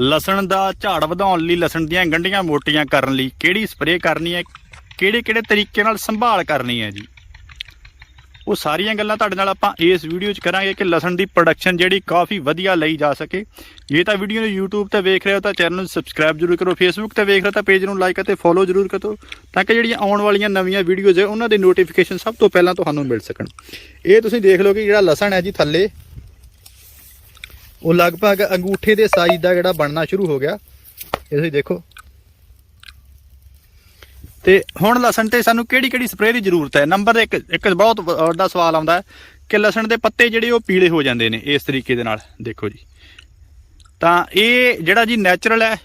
ਲਸਣ ਦਾ ਝਾੜ ਵਧਾਉਣ ਲਈ ਲਸਣ ਦੀਆਂ ਗੰਢੀਆਂ ਮੋਟੀਆਂ ਕਰਨ ਲਈ ਕਿਹੜੀ ਸਪਰੇਅ ਕਰਨੀ ਹੈ? ਕਿਹੜੇ ਕਿਹੜੇ ਤਰੀਕੇ ਨਾਲ ਸੰਭਾਲ ਕਰਨੀ ਹੈ ਜੀ? ਉਹ ਸਾਰੀਆਂ ਗੱਲਾਂ ਤੁਹਾਡੇ ਨਾਲ ਆਪਾਂ ਇਸ ਵੀਡੀਓ 'ਚ ਕਰਾਂਗੇ ਕਿ ਲਸਣ ਦੀ ਪ੍ਰੋਡਕਸ਼ਨ ਜਿਹੜੀ ਕਾਫੀ ਵਧੀਆ ਲਈ ਜਾ ਸਕੇ। ਜੇ ਤਾਂ ਵੀਡੀਓ ਨੂੰ YouTube ਤੇ ਵੇਖ ਰਹੇ ਹੋ ਤਾਂ ਚੈਨਲ ਨੂੰ ਸਬਸਕ੍ਰਾਈਬ ਜ਼ਰੂਰ ਕਰੋ, Facebook ਤੇ ਵੇਖ ਰਹੇ ਹੋ ਤਾਂ ਪੇਜ ਨੂੰ ਲਾਈਕ ਅਤੇ ਫੋਲੋ ਜ਼ਰੂਰ ਕਰੋ ਤਾਂ ਕਿ ਜਿਹੜੀਆਂ ਆਉਣ ਵਾਲੀਆਂ ਨਵੀਆਂ ਵੀਡੀਓਜ਼ ਹੈ, ਉਹਨਾਂ ਦੇ ਨੋਟੀਫਿਕੇਸ਼ਨ ਸਭ ਤੋਂ ਪਹਿਲਾਂ ਤੁਹਾਨੂੰ ਮਿਲ ਸਕਣ। ਇਹ ਤੁਸੀਂ ਦੇਖ ਲਓ ਕਿ ਜਿਹੜਾ ਲਸਣ ਹੈ ਜੀ ਥੱਲੇ ਉਹ ਲਗਭਗ ਅੰਗੂਠੇ ਦੇ ਸਾਈਜ਼ ਦਾ ਜਿਹੜਾ ਬਣਨਾ ਸ਼ੁਰੂ ਹੋ ਗਿਆ। ਇਹ ਤੁਸੀਂ ਦੇਖੋ। ਤੇ ਹੁਣ ਲਸਣ ਤੇ ਸਾਨੂੰ ਕਿਹੜੀ ਕਿਹੜੀ ਸਪਰੇਅ ਦੀ ਜ਼ਰੂਰਤ ਹੈ? ਨੰਬਰ 1 ਇੱਕ ਬਹੁਤ ਵੱਡਾ ਸਵਾਲ ਆਉਂਦਾ ਹੈ ਕਿ ਲਸਣ ਦੇ ਪੱਤੇ ਜਿਹੜੇ ਉਹ ਪੀਲੇ ਹੋ ਜਾਂਦੇ ਨੇ ਇਸ ਤਰੀਕੇ ਦੇ ਨਾਲ। ਦੇਖੋ ਜੀ। ਤਾਂ ਇਹ ਜਿਹੜਾ ਜੀ ਨੈਚੁਰਲ ਹੈ,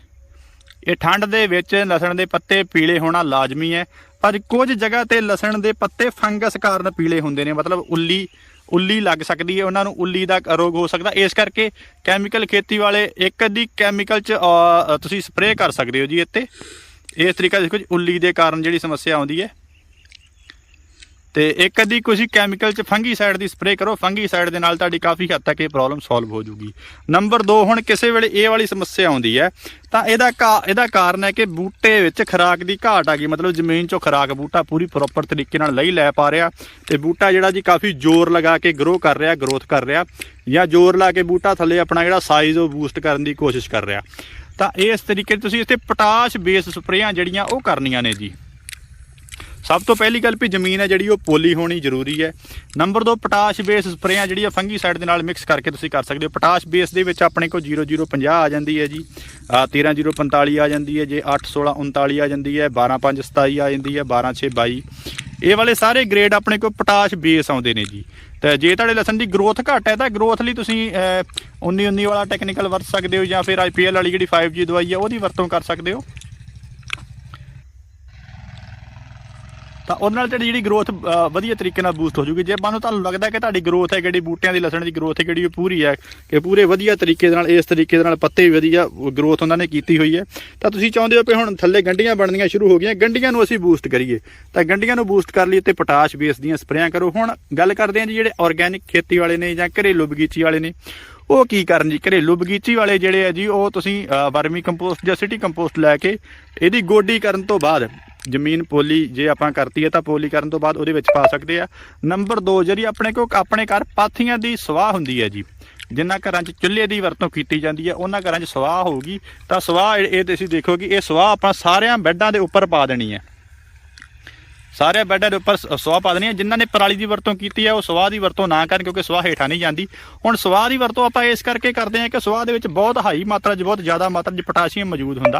ਇਹ ਠੰਡ ਦੇ ਵਿੱਚ ਲਸਣ ਦੇ ਪੱਤੇ ਪੀਲੇ ਹੋਣਾ ਲਾਜ਼ਮੀ ਹੈ। ਪਰ ਕੁਝ ਜਗ੍ਹਾ ਤੇ ਲਸਣ ਦੇ ਪੱਤੇ ਫੰਗਸ ਕਾਰਨ ਪੀਲੇ ਹੁੰਦੇ ਨੇ, ਮਤਲਬ ਉੱਲੀ ਉੱਲੀ ਲੱਗ ਸਕਦੀ ਹੈ, ਉਹਨਾਂ ਨੂੰ ਉੱਲੀ ਦਾ ਰੋਗ ਹੋ ਸਕਦਾ। ਇਸ ਕਰਕੇ ਕੈਮੀਕਲ ਖੇਤੀ ਵਾਲੇ ਇੱਕ ਅੱਧੀ ਕੈਮੀਕਲ ਚ ਤੁਸੀਂ ਸਪਰੇਅ ਕਰ ਸਕਦੇ ਹੋ ਜੀ ਇੱਥੇ। ਇਸ ਤਰੀਕਾ ਦੇਖੋ ਜੀ, ਉੱਲੀ ਦੇ ਕਾਰਨ ਜਿਹੜੀ ਸਮੱਸਿਆ ਆਉਂਦੀ ਹੈ। ਤੇ ਇੱਕ ਅੱਧੀ ਤੁਸੀਂ ਕੈਮੀਕਲ ਚ ਫੰਗੀਸਾਈਡ ਦੀ ਸਪਰੇਅ ਕਰੋ ਫੰਗੀਸਾਈਡ ਦੇ ਨਾਲ ਤੁਹਾਡੀ ਕਾਫੀ ਹੱਦ ਤੱਕ ਇਹ ਪ੍ਰੋਬਲਮ ਸੋਲਵ ਹੋ ਜੂਗੀ ਨੰਬਰ 2 ਹੁਣ ਕਿਸੇ ਵੇਲੇ ਇਹ ਵਾਲੀ ਸਮੱਸਿਆ ਆਉਂਦੀ ਹੈ, ਤਾਂ ਇਹਦਾ ਕਾ- ਇਹਦਾ ਕਾਰਨ ਹੈ ਕਿ ਬੂਟੇ ਵਿੱਚ ਖੁਰਾਕ ਦੀ ਘਾਟ ਆ ਗਈ, ਮਤਲਬ ਜ਼ਮੀਨ ਚੋਂ ਖੁਰਾਕ ਬੂਟਾ ਪੂਰੀ ਪ੍ਰੋਪਰ ਤਰੀਕੇ ਨਾਲ ਲਈ ਲੈ ਪਾ ਰਿਹਾ ਤੇ ਬੂਟਾ ਜਿਹੜਾ ਜੀ ਕਾਫੀ ਜ਼ੋਰ ਲਗਾ ਕੇ ਗਰੋ ਕਰ ਰਿਹਾ ਗਰੋਥ ਕਰ ਰਿਹਾ ਜਾਂ ਜ਼ੋਰ ਲਾ ਕੇ ਬੂਟਾ ਥੱਲੇ ਆਪਣਾ ਜਿਹੜਾ ਸਾਈਜ਼ ਉਹ ਬੂਸਟ ਕਰਨ ਦੀ ਕੋਸ਼ਿਸ਼ ਕਰ ਰਿਹਾ। ਤਾਂ ਇਸ ਤਰੀਕੇ ਤੁਸੀਂ ਇੱਥੇ ਪੋਟਾਸ਼ ਬੇਸ ਸਪਰੇਆਂ ਜਿਹੜੀਆਂ ਉਹ ਕਰਨੀਆਂ ਨੇ ਜੀ। ਸਭ ਤੋਂ ਪਹਿਲੀ ਗੱਲ ਵੀ ਜ਼ਮੀਨ ਹੈ ਜਿਹੜੀ ਉਹ ਪੋਲੀ ਹੋਣੀ ਜ਼ਰੂਰੀ ਹੈ। ਨੰਬਰ 2 ਪੋਟਾਸ਼ ਬੇਸ ਸਪਰੇਆਂ ਜਿਹੜੀ ਆ ਫੰਗੀਸਾਈਡ ਦੇ ਨਾਲ ਮਿਕਸ ਕਰਕੇ ਤੁਸੀਂ ਕਰ ਸਕਦੇ ਹੋ। ਪੋਟਾਸ਼ ਬੇਸ ਦੇ ਵਿੱਚ ਆਪਣੇ ਕੋਲ 0050 ਆ ਜਾਂਦੀ ਹੈ ਜੀ। ਆ 13045 ਆ ਜਾਂਦੀ ਹੈ, ਜੇ 81639 ਆ ਜਾਂਦੀ ਹੈ 12527 ਆ ਜਾਂਦੀ ਹੈ 12622 ਇਹ ਵਾਲੇ ਸਾਰੇ ਗ੍ਰੇਡ ਆਪਣੇ ਕੋਲ ਪੋਟਾਸ਼ ਬੇਸ ਆਉਂਦੇ ਨੇ ਜੀ। ਤੇ ਜੇ ਤੁਹਾਡੇ ਲਸਣ ਦੀ ਗਰੋਥ ਘੱਟ ਹੈ ਤਾਂ ਗਰੋਥ ਲਈ ਤੁਸੀਂ 19 19 ਵਾਲਾ ਟੈਕਨੀਕਲ ਵਰਤ ਸਕਦੇ ਹੋ ਜਾਂ ਫਿਰ IPL ਵਾਲੀ ਜਿਹੜੀ 5G ਦਵਾਈ ਹੈ ਉਹਦੀ ਵਰਤੋਂ ਕਰ ਸਕਦੇ ਹੋ। ਤਾਂ ਉਹਦੇ ਨਾਲ ਤੁਹਾਡੀ ਜਿਹੜੀ ਗਰੋਥ ਵਧੀਆ ਤਰੀਕੇ ਨਾਲ ਬੂਸਟ ਹੋ ਜੂਗੀ। ਜੇ ਮੰਨ ਲਓ ਤੁਹਾਨੂੰ ਲੱਗਦਾ ਕਿ ਤੁਹਾਡੀ ਗਰੋਥ ਹੈ ਜਿਹੜੀ ਬੂਟਿਆਂ ਦੀ ਲਸਣ ਦੀ ਗਰੋਥ ਹੈ ਜਿਹੜੀ ਉਹ ਪੂਰੀ ਹੈ ਕਿ ਪੂਰੇ ਵਧੀਆ ਤਰੀਕੇ ਦੇ ਨਾਲ ਇਸ ਤਰੀਕੇ ਦੇ ਨਾਲ ਪੱਤੇ ਵੀ ਵਧੀਆ ਗਰੋਥ ਉਹਨਾਂ ਨੇ ਕੀਤੀ ਹੋਈ ਹੈ ਤਾਂ ਤੁਸੀਂ ਚਾਹੁੰਦੇ ਹੋ ਕਿ ਹੁਣ ਥੱਲੇ ਗੰਢੀਆਂ ਬਣਨੀਆਂ ਸ਼ੁਰੂ ਹੋ ਗਈਆਂ ਗੰਢੀਆਂ ਨੂੰ ਅਸੀਂ ਬੂਸਟ ਕਰੀਏ। ਤਾਂ ਗੰਢੀਆਂ ਨੂੰ ਬੂਸਟ ਕਰ ਲਈ ਤੇ ਪੋਟਾਸ਼ ਬੇਸ ਦੀਆਂ ਸਪਰੇਆਂ ਕਰੋ। ਹੁਣ ਗੱਲ ਕਰਦੇ ਹਾਂ ਜੀ ਜਿਹੜੇ ਆਰਗੈਨਿਕ ਖੇਤੀ ਵਾਲੇ ਨੇ ਜਾਂ ਘਰੇਲੂ ਬਗੀਚੀ ਵਾਲੇ ਨੇ ਉਹ ਕੀ ਕਰਨ ਜੀ? ਘਰੇਲੂ ਬਗੀਚੀ ਵਾਲੇ ਜਿਹੜੇ ਆ ਜੀ ਉਹ ਤੁਸੀਂ ਅ, ਵਰਮੀ ਕੰਪੋਸਟ ਜਾਂ ਸਿਟੀ ਕੰਪੋਸਟ ਲੈ ਕੇ ਇਹਦੀ ਗੋਡੀ ਕਰਨ ਤੋਂ ਬਾਅਦ ਜ਼ਮੀਨ ਪੋਲੀ ਜੇ ਆਪਾਂ ਕਰਤੀ ਹੈ ਤਾਂ ਪੋਲੀ ਕਰਨ ਤੋਂ ਬਾਅਦ ਉਹਦੇ ਵਿੱਚ ਪਾ ਸਕਦੇ ਆ। ਨੰਬਰ 2 ਜਿਹੜੀ ਆਪਣੇ ਕੋਲ, ਆਪਣੇ ਘਰ ਪਾਥੀਆਂ ਦੀ ਸਵਾਹ ਹੁੰਦੀ ਹੈ ਜੀ। ਜਿਨ੍ਹਾਂ ਘਰਾਂ 'ਚ ਚੁੱਲ੍ਹੇ ਦੀ ਵਰਤੋਂ ਕੀਤੀ ਜਾਂਦੀ ਹੈ, ਉਹਨਾਂ ਘਰਾਂ 'ਚ ਸਵਾਹ ਹੋਊਗੀ। ਤਾਂ ਸਵਾਹ ਇਹ ਇਹ ਤੁਸੀਂ ਦੇਖੋ ਕਿ ਇਹ ਸਵਾਹ ਆਪਾਂ ਸਾਰਿਆਂ ਬੈੱਡਾਂ ਦੇ ਉੱਪਰ ਪਾ ਦੇਣੀ ਹੈ। ਸਾਰੇ ਬੈੱਡਾਂ ਦੇ ਉੱਪਰ ਸ- ਸਵਾਹ ਪਾ ਦੇਣੀ ਹੈ। ਜਿਨ੍ਹਾਂ ਨੇ ਪਰਾਲੀ ਦੀ ਵਰਤੋਂ ਕੀਤੀ ਹੈ ਉਹ ਸਵਾਹ ਦੀ ਵਰਤੋਂ ਨਾ ਕਰਨ ਕਿਉਂਕਿ ਸਵਾਹ ਹੇਠਾਂ ਨਹੀਂ ਜਾਂਦੀ। ਹੁਣ ਸਵਾਹ ਦੀ ਵਰਤੋਂ ਆਪਾਂ ਇਸ ਕਰਕੇ ਕਰਦੇ ਹਾਂ ਕਿ ਸਵਾਹ ਦੇ ਵਿੱਚ ਬਹੁਤ ਹਾਈ ਮਾਤਰਾ 'ਚ ਬਹੁਤ ਜ਼ਿਆਦਾ ਮਾਤਰਾ 'ਚ ਪੋਟਾਸ਼ੀਅਮ ਮੌਜੂਦ ਹੁੰਦਾ।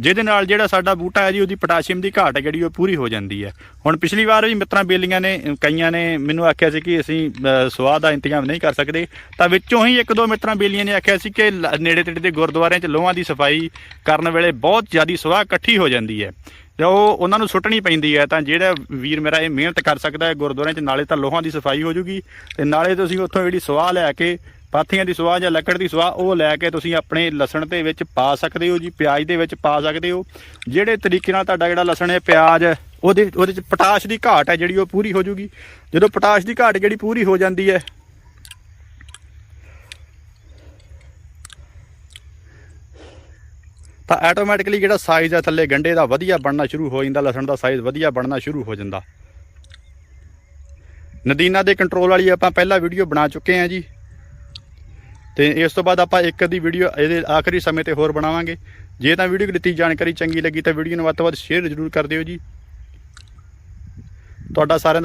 ਜਿਹਦੇ ਨਾਲ ਜਿਹੜਾ ਸਾਡਾ ਬੂਟਾ ਹੈ ਜੀ ਉਹਦੀ ਪੋਟਾਸ਼ੀਅਮ ਦੀ ਘਾਟ ਹੈ ਜਿਹੜੀ ਉਹ ਪੂਰੀ ਹੋ ਜਾਂਦੀ ਹੈ। ਹੁਣ ਪਿਛਲੀ ਵਾਰ ਵੀ ਮਿੱਤਰਾਂ ਬੇਲੀਆਂ ਨੇ ਕਈਆਂ ਨੇ ਮੈਨੂੰ ਆਖਿਆ ਸੀ ਕਿ ਅਸੀਂ ਅ, ਸਵਾਹ ਦਾ ਇੰਤਜ਼ਾਮ ਨਹੀਂ ਕਰ ਸਕਦੇ। ਤਾਂ ਵਿੱਚੋਂ ਹੀ ਇੱਕ ਦੋ ਮਿੱਤਰਾਂ ਬੇਲੀਆਂ ਨੇ ਆਖਿਆ ਸੀ ਕਿ ਲ- ਨੇੜੇ ਤੇੜੇ ਦੇ ਗੁਰਦੁਆਰਿਆਂ 'ਚ ਲੋਹਾਂ ਦੀ ਸਫ਼ਾਈ ਕਰਨ ਵੇਲੇ ਬਹੁਤ ਜ਼ਿਆਦਾ ਸਵਾਹ ਇਕੱਠੀ ਹੋ ਜਾਂਦੀ ਹੈ। ਤੇ ਉਹ ਉਹਨਾਂ ਨੂੰ ਸੁੱਟਣੀ ਪੈਂਦੀ ਹੈ, ਤਾਂ ਜਿਹੜਾ ਵੀਰ ਮੇਰਾ ਇਹ ਮਿਹਨਤ ਕਰ ਸਕਦਾ ਹੈ ਗੁਰਦੁਆਰਿਆਂ 'ਚ, ਨਾਲੇ ਤਾਂ ਲੋਹਾਂ ਦੀ ਸਫ਼ਾਈ ਹੋ ਜੂਗੀ ਤੇ ਨਾਲੇ ਤੁਸੀਂ ਉੱਥੋਂ ਜਿਹੜੀ ਸਵਾਹ ਲੈ ਕੇ, ਪਾਥੀਆਂ ਦੀ ਸਵਾਹ ਜਾਂ ਲੱਕੜ ਦੀ ਸਵਾਹ ਉਹ ਲੈ ਕੇ ਤੁਸੀਂ ਆਪਣੇ ਲਸਣ ਦੇ ਵਿੱਚ ਪਾ ਸਕਦੇ ਹੋ ਜੀ, ਪਿਆਜ਼ ਦੇ ਵਿੱਚ ਪਾ ਸਕਦੇ ਹੋ। ਜਿਹੜੇ ਤਰੀਕੇ ਨਾਲ ਤੁਹਾਡਾ ਜਿਹੜਾ ਲਸਣ ਹੈ, ਪਿਆਜ਼, ਉਹਦੇ ਉਹਦੇ 'ਚ ਪੋਟਾਸ਼ ਦੀ ਘਾਟ ਹੈ ਜਿਹੜੀ ਉਹ ਪੂਰੀ ਹੋ ਜੂਗੀ। ਜਦੋਂ ਪੋਟਾਸ਼ ਦੀ ਘਾਟ ਜਿਹੜੀ ਪੂਰੀ ਹੋ ਜਾਂਦੀ ਹੈ ਤਾਂ ਆਟੋਮੈਟਿਕਲੀ ਜਿਹੜਾ ਸਾਈਜ਼ ਹੈ ਥੱਲੇ ਗੰਡੇ ਦਾ ਵਧੀਆ ਬਣਨਾ ਸ਼ੁਰੂ ਹੋ ਜਾਂਦਾ, ਲਸਣ ਦਾ ਸਾਈਜ਼ ਵਧੀਆ ਬਣਨਾ ਸ਼ੁਰੂ ਹੋ ਜਾਂਦਾ। ਨਦੀਨਾ ਦੇ ਕੰਟਰੋਲ ਵਾਲੀ ਆਪਾਂ ਪਹਿਲਾਂ ਵੀਡੀਓ ਬਣਾ ਚੁੱਕੇ ਹਾਂ ਜੀ। ਤੇ ਇਸ ਤੋਂ ਬਾਅਦ ਆਪਾਂ ਇੱਕ ਅੱਧੀ ਵੀਡੀਓ ਇਹਦੇ ਆਖਰੀ ਸਮੇਂ ਤੇ ਹੋਰ ਬਣਾਵਾਂਗੇ। ਜੇ ਤਾਂ ਵੀਡੀਓ ਦਿੱਤੀ ਜਾਣਕਾਰੀ ਚੰਗੀ ਲੱਗੀ ਤਾਂ ਵੀਡੀਓ ਨੂੰ ਵੱਧ ਤੋਂ ਵੱਧ ਸ਼ੇਅਰ ਜ਼ਰੂਰ ਕਰ ਦਿਓ ਜੀ। ਤੁਹਾਡਾ ਸਾਰਿਆਂ ਦਾ